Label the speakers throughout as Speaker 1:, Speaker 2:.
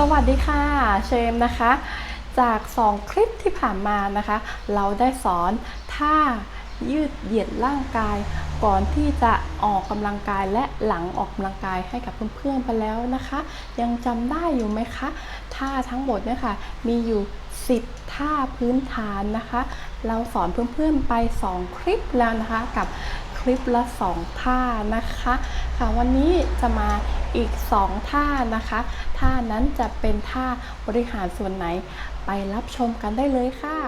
Speaker 1: สวัสดีค่ะเชมนะคะ จาก 2 คลิปที่ผ่านมานะคะ เราได้สอนท่ายืดเหยียดร่างกาย ก่อนที่จะออกกำลังกายและหลังออกกำลังกายให้กับเพื่อนๆไปแล้วนะคะ ยังจำได้อยู่ไหมคะท่าทั้งหมดเนี่ยค่ะมีอยู่ 10 ท่าพื้นฐานนะคะ เราสอนเพื่อนๆไป 2 คลิปแล้วนะคะกับ ลิปละ 2 ท่านะคะค่ะวันนี้จะมาอีก 2 ท่านะคะ ท่านั้นจะเป็นท่าบริหารส่วนไหนไปรับชมกันได้เลยค่ะ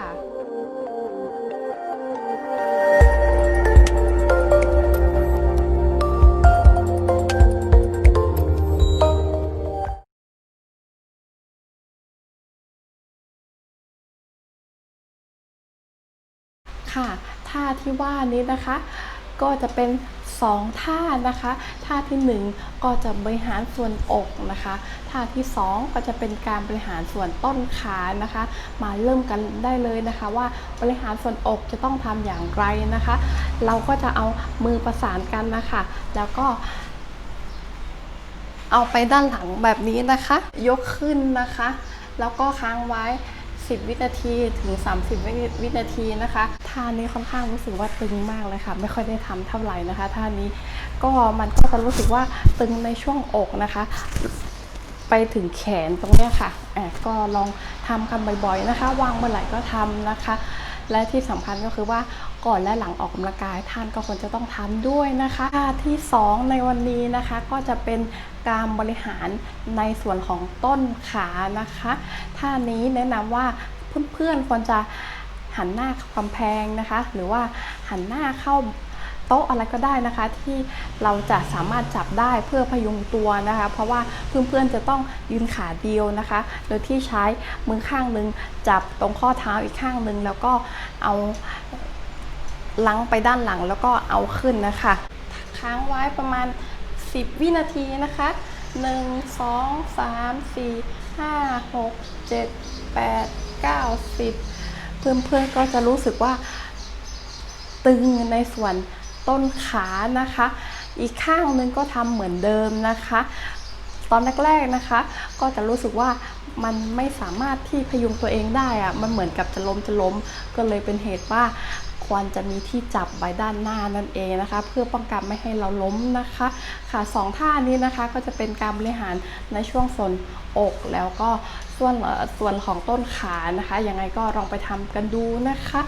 Speaker 1: ค่ะท่าที่ว่านี้นะคะ ก็จะเป็น 2 ท่านะคะท่าทีหนึ่1 ก็จะบริหารส่วนอกนะคะท่าที่ 2 ก็จะเป็นการบริหารส่วนต้นขานะคะ มาเริ่มกันได้เลยนะคะ ว่าบริหารส่วนอกจะต้องทำอย่างไรนะคะ เราก็จะเอามือประสานกันนะคะ แล้วก็เอาไปด้านหลังแบบนี้นะคะ ยกขึ้นนะคะ แล้วก็ค้างไว้ 10 วินาทีถึง 30วิวินาทีนะคะท่านี้ค่อนข้างรู้สึกว่าตึงมากเลยค่ะ ไม่ค่อยได้ทำเท่าไหร่นะคะท่านี้ก็มันก็จะรู้สึกว่าตึงในช่วงอกนะคะ ไปถึงแขนตรงนี้ค่ะแอบก็ลองทำกันบ่อยๆนะคะวางเมื่อไหร่ก็ทำนะคะ และที่สำคัญก็คือว่าก่อนและหลังออกกำลังกาย ท่านก็ควรจะต้องทำด้วยนะคะท่าที่ 2 ในวันนี้นะคะก็จะเป็นการบริหารในส่วนของต้นขานะคะท่านี้แนะนำว่าเพื่อนๆควรจะหันหน้าเข้ากำแพงนะคะ หรือว่าหันหน้าเข้า โต๊ะอะไรก็ได้นะคะ ที่เราจะสามารถจับได้เพื่อพยุงตัวนะคะ เพราะว่าเพื่อนๆจะต้องยืนขาเดียวนะคะ โดยที่ใช้มือข้างหนึ่งจับตรงข้อเท้าอีกข้างหนึ่งแล้วก็เอาลังไปด้านหลังแล้วก็เอาขึ้นนะคะ ค้างไว้ประมาณ 10 วินาทีนะคะ 1 2 3 4 5 6 7 8 9 10 เพื่อนๆก็จะรู้สึกว่าตึงในส่วน ต้นขานะคะ อีกข้างนึงก็ทำเหมือนเดิมนะคะ ตอนแรกๆนะคะ ก็จะรู้สึกว่ามันไม่สามารถที่พยุงตัวเองได้อะมันเหมือนกับจะล้มจะล้ม ก็เลยเป็นเหตุว่าควรจะมีที่จับไว้ด้านหน้านั่นเองนะคะ เพื่อป้องกันไม่ให้เราล้มนะคะค่ะสองท่านี้นะคะก็จะเป็นการบริหารในช่วงส่วนอกแล้วก็ส่วนส่วนของต้นขานะคะยังไงก็ลองไปทำกันดูนะคะ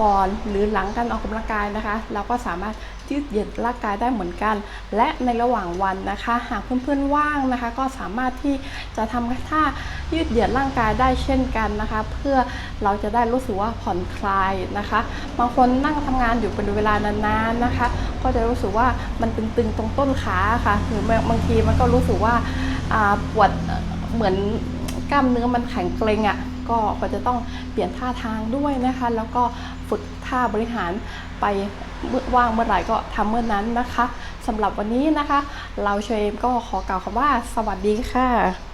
Speaker 1: ก่อนหรือหลังการออกกำลังกายนะคะ เราก็สามารถยืดเหยียดร่างกายได้เหมือนกัน และในระหว่างวันนะคะ หากเพื่อนๆว่างนะคะ ก็สามารถที่จะทำท่ายืดเหยียดร่างกายได้เช่นกันนะคะ เพื่อเราจะได้รู้สึกว่าผ่อนคลายนะคะบางคนนั่งทำงานอยู่เป็นเวลานานๆนะคะ ก็จะรู้สึกว่ามันตึงๆตรงต้นขาค่ะหรือบางทีมันก็รู้สึกว่าปวดเอ่อเหมือนกล้ามเนื้อมันแข็งเกร็งอะ่ะ ก็จะต้องเปลี่ยนท่าทางด้วยนะคะ แล้วก็ฝึกท่าบริหารไปเมื่อว่างเมื่อไหร่ก็ทำเมื่อนั้นนะคะสำหรับวันนี้นะคะ เราเชมก็ขอกล่าวคำว่าสวัสดีค่ะ